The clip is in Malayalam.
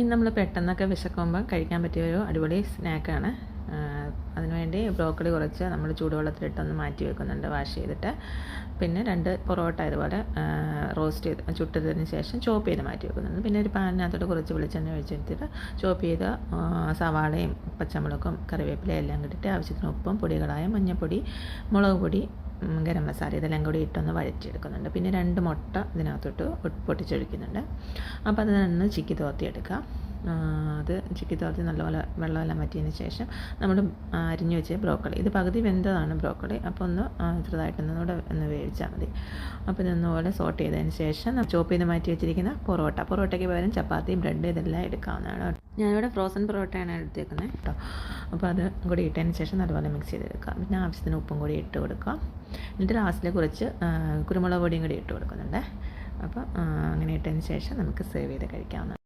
ഇന്ന് നമ്മൾ പെട്ടെന്നൊക്കെ വിശക്കുമ്പോൾ കഴിക്കാൻ പറ്റിയ ഒരു അടിപൊളി സ്നാക്കാണ്. അതിനുവേണ്ടി ബ്രോക്കളി കുറച്ച് നമ്മൾ ചൂടുവെള്ളത്തിലിട്ടൊന്ന് മാറ്റി വെക്കുന്നുണ്ട് വാഷ് ചെയ്തിട്ട്. പിന്നെ രണ്ട് പൊറോട്ട ഇതുപോലെ റോസ്റ്റ് ചെയ്ത് ചുട്ടതിന് ശേഷം ചോപ്പ് ചെയ്ത് മാറ്റി വെക്കുന്നുണ്ട്. പിന്നെ ഒരു പാനിനകത്തോട്ട് കുറച്ച് വെളിച്ചെണ്ണ ഒഴിച്ചെടുത്തിട്ട് ചോപ്പ് ചെയ്ത സവാളയും പച്ചമുളകും കറിവേപ്പിലയും എല്ലാം കിട്ടിയിട്ട് ആവശ്യത്തിന് ഉപ്പും പൊടികളായ മഞ്ഞൾപ്പൊടി മുളക് പൊടി ഗരം മസാല ഇതെല്ലാം കൂടി ഇട്ടൊന്ന് വഴച്ചെടുക്കുന്നുണ്ട് പിന്നെ രണ്ട് മുട്ട ഇതിനകത്തോട്ട് പൊട്ടിച്ചൊഴിക്കുന്നുണ്ട്. അപ്പോൾ അത് നന്ന് ചിക്കി തോർത്തിയെടുക്കുക അത് ചിക്കി തോർത്തി നല്ലപോലെ വെള്ളമെല്ലാം വറ്റിയതിന് ശേഷം നമ്മൾ അരിഞ്ഞു വെച്ച ബ്രോക്കളി ഇത് പകുതി വെന്തതാണ് ബ്രോക്കളി അപ്പോൾ ഒന്ന് ചെറുതായിട്ടൊന്നുകൂടെ ഒന്ന് വേവിച്ചാൽ മതി. അപ്പോൾ ഇതൊന്നുപോലെ സോട്ട് ചെയ്തതിന് ശേഷം ചോപ്പ് ചെയ്ത് മാറ്റി വെച്ചിരിക്കുന്ന പൊറോട്ട. പൊറോട്ടയ്ക്ക് പകരം ചപ്പാത്തി ബ്രെഡ് ഇതെല്ലാം എടുക്കാവുന്നതാണ് ഞാനിവിടെ ഫ്രോസൺ പൊറോട്ടയാണ് എടുത്തേക്കുന്നത് കേട്ടോ. അപ്പോൾ അത് കൂടി ഇട്ടതിന് ശേഷം നല്ലപോലെ മിക്സ് ചെയ്തെടുക്കുക. പിന്നെ ആവശ്യത്തിന് ഉപ്പും കൂടി ഇട്ട് കൊടുക്കുക. എന്നിട്ട് ലാസ്റ്റിൽ കുറച്ച് കുരുമുളക് പൊടിയും കൂടി ഇട്ട് കൊടുക്കുന്നുണ്ട്. അപ്പോൾ അങ്ങനെ ഇട്ടതിന് ശേഷം നമുക്ക് സെർവ് ചെയ്ത് കഴിക്കാവുന്നതാണ്.